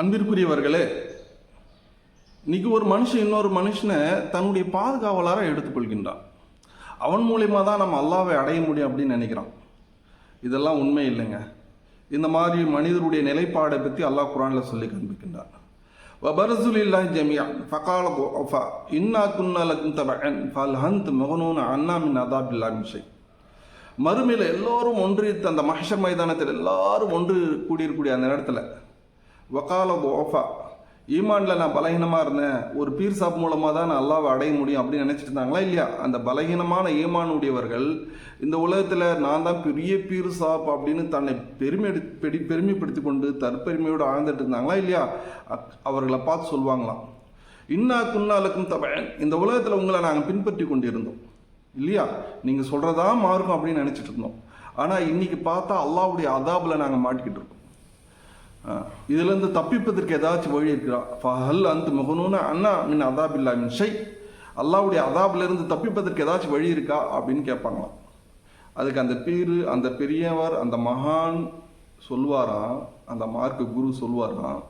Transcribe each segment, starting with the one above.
அன்பிற்குரியவர்களே இன்னைக்கு ஒரு மனுஷன் இன்னொரு மனுஷனை தன்னுடைய பாதுகாவலராக எடுத்துக்கொள்கின்றான். அவன் மூலியமா தான் நம்ம அல்லாவை அடைய முடியும் அப்படின்னு நினைக்கிறான் இதெல்லாம் உண்மை இல்லைங்க. இந்த மாதிரி மனிதருடைய நிலைப்பாடை பற்றி அல்லாஹ் குரானில் சொல்லி காண்பிக்கின்றான். வபரசுலில்லாஹ் ஜமியா ஃபகால இன்னா குன்னா லக்கும் தபஅன் ஃபல்ஹந்த் மகனூன அன்னா மின் மறுமையில் எல்லோரும் ஒன்று அந்த மஹஷர் மைதானத்தில் எல்லாரும் ஒன்று கூடியிருக்கூடிய அந்த இடத்துல வக்கால ஓஃபா ஈமான்ல நான் பலகீனமாக இருந்தேன். ஒரு பீர் சாப் மூலமாக தான் நான் அல்லாவை அடைய முடியும் அப்படின்னு நினச்சிட்டு இருந்தாங்களா இல்லையா? அந்த பலகீனமான ஈமான் உடையவர்கள் இந்த உலகத்தில் நான் தான் பெரிய பீர் சாப் அப்படின்னு தன்னை பெருமை பெடி பெருமைப்படுத்தி கொண்டு தற்பெருமையோடு ஆழ்ந்துட்டு இருந்தாங்களா இல்லையா? அக்- அவர்களை பார்த்து சொல்லுவாங்களாம் இன்னா துன்னாலுக்கும் தபன் இந்த உலகத்தில் உங்களை நாங்கள் பின்பற்றி கொண்டிருந்தோம். இல்லையா? நீங்கள் சொல்கிறதா மாறும் அப்படின்னு நினச்சிட்டு இருந்தோம். ஆனால் இன்றைக்கி பார்த்தா அல்லாவுடைய அதாபில் நாங்கள் மாட்டிக்கிட்டு இருக்கோம். இதுலேருந்து தப்பிப்பதற்கு ஏதாச்சும் வழி இருக்கிறா? ஃபஹல் அந்த முகனூன அண்ணா மின் அதாபில்லா மின் ஷை. அல்லாவுடைய அதாபிலிருந்து தப்பிப்பதற்கு ஏதாச்சும் வழி இருக்கா? அப்படின்னு கேட்பாங்களாம். அதுக்கு அந்த பீர் அந்த பெரியவர் அந்த மகான் சொல்வாராம் அந்த மார்க்க குரு சொல்வாராம்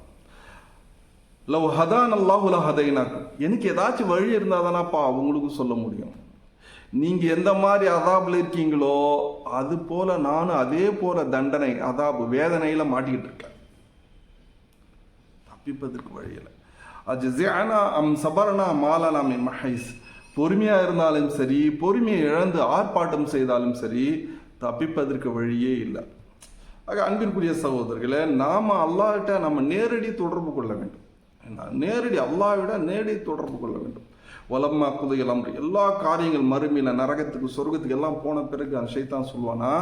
லவ் ஹதான் அல்லாஹுல ஹதைனாக்கு எனக்கு ஏதாச்சும் வழி இருந்தால் தானப்பா அவங்களுக்கும் சொல்ல முடியும். நீங்கள் எந்த மாதிரி அதாபில் இருக்கீங்களோ அது போல் நானும் அதே போல் தண்டனை அதாபு வேதனையில் மாட்டிக்கிட்டு இருக்கேன். தப்பிப்பதற்கு வழியில் ஜியானா அம் சபரணா மாலனா மின் மஹைஸ். பொறுமையாக இருந்தாலும் சரி பொறுமையை இழந்து ஆர்ப்பாட்டம் செய்தாலும் சரி தப்பிப்பதற்கு வழியே இல்லை. ஆக அன்பிற்குரிய சகோதரர்களே நாம் அல்லாஹிட்ட நம்ம நேரடி தொடர்பு கொள்ள வேண்டும். நேரடி அல்லாவிட நேரடி தொடர்பு கொள்ள வேண்டும். வலம்மா குதையலம் எல்லா காரியங்கள் மறுமையில் நரகத்துக்கு சொர்க்கத்துக்கு எல்லாம் போன பிறகு அந்த சைத்தான் சொல்லுவானா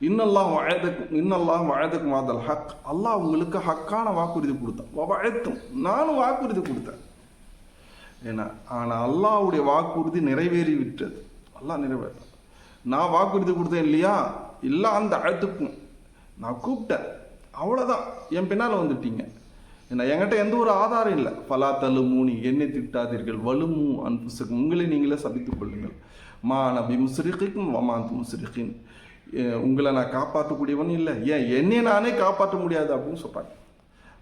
இன்னெல்லாம் வயதுக்கும் இன்னெல்லாம் வயதுக்கு மாதல் ஹக். அல்லாஹ் உங்களுக்கு ஹக்கான வாக்குறுதி கொடுத்தான். வயத்தும் நானும் வாக்குறுதி கொடுத்தேன். ஏன்னா ஆனால் அல்லாவுடைய வாக்குறுதி நிறைவேறி விட்டது அல்லாஹ் நிறைவேற்ற நான் வாக்குறுதி கொடுத்தேன் இல்லையா? இல்லை அந்த அழுத்துக்கும். நான் கூப்பிட்டேன். அவ்வளோதான் என் பின்னால் வந்துட்டீங்க. ஏன்னா என்கிட்ட எந்த ஒரு ஆதாரம் இல்லை. பலா தலு மூணி என்னை திட்டாதீர்கள். வலுமு அன்புசுக்கும். உங்களை நீங்களே சபித்துக் கொள்ளுங்கள். மா நபி முஸ்ரிக்கும் வமாந்து முஸ்ரிகின். உங்களை நான் காப்பாற்றக்கூடியவன் இல்லை. ஏன்? என்னை நானே காப்பாற்ற முடியாது அப்படின்னு சொல்கிறாங்க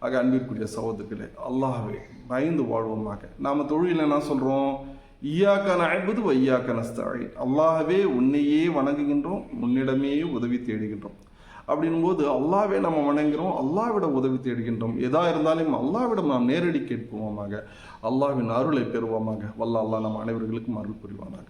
ஆக அன்பிற்குரிய சகோதரர்களே அல்லாஹ்வே பயந்து வாழ்வோமாக. நாம் தொழில் என்ன சொல்கிறோம் ஈயாக்க அழைப்பது வையாக்கன நஸ்தாழி அல்லாஹவே உன்னையே வணங்குகின்றோம் உன்னிடமே உதவி தேடுகின்றோம். அப்படின்போது அல்லாவே நம்ம வணங்குகிறோம் அல்லாஹ்விட உதவி தேடுகின்றோம். எதா இருந்தாலும் அல்லாவிடம் நாம் நேரடி கேட்போமாக அல்லாவின் அருளை பெறுவோமாக. வல்ல அல்லாஹ் நம் அனைவர்களுக்கும் அருள் புரிவானாக.